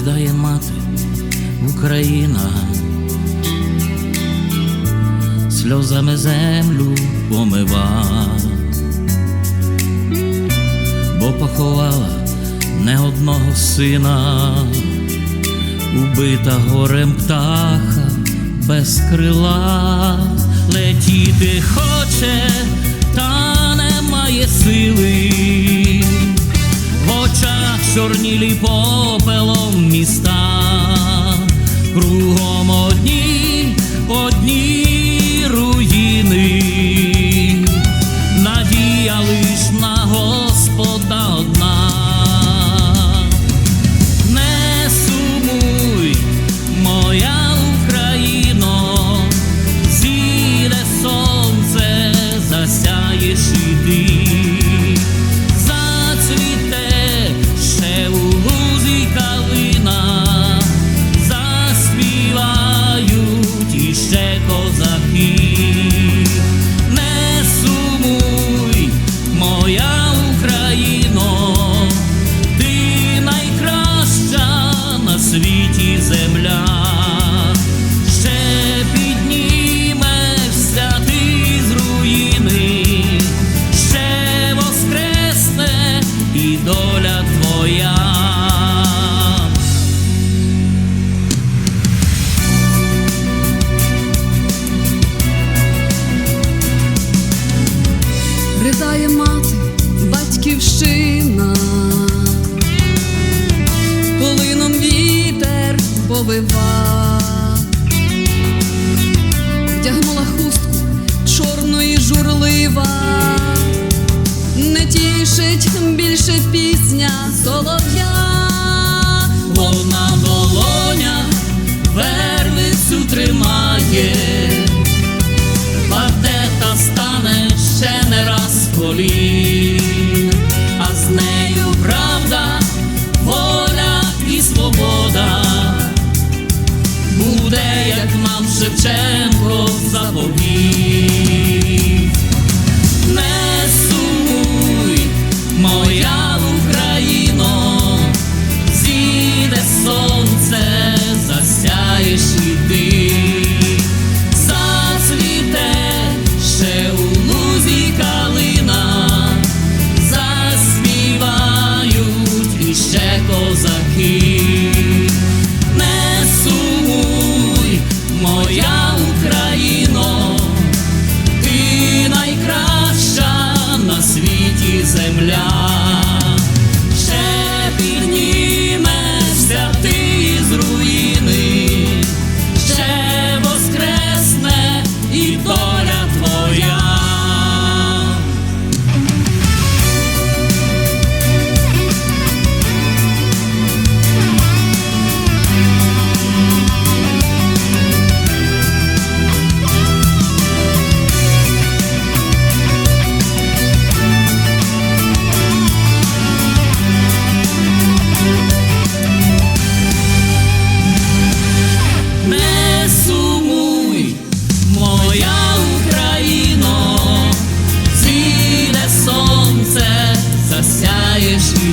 ридає мати Україна, сльозами землю помива, бо поховала не одного сина, убита горем птаха без крила, летіти хоче, та немає сили. В очах чорнілі попелом міста, кругом одні, одні ридає мати, батьківщина, полином вітер повива, вдягнула хустку чорної журлива, не тішить більше пісня солов'я. Нам Шевченко заповів. Не сумуй, моя Україно, зійде сонце, засяєш і ти, зацвіте ще у лузі калина, заспівають іще козаки.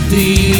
Засяєш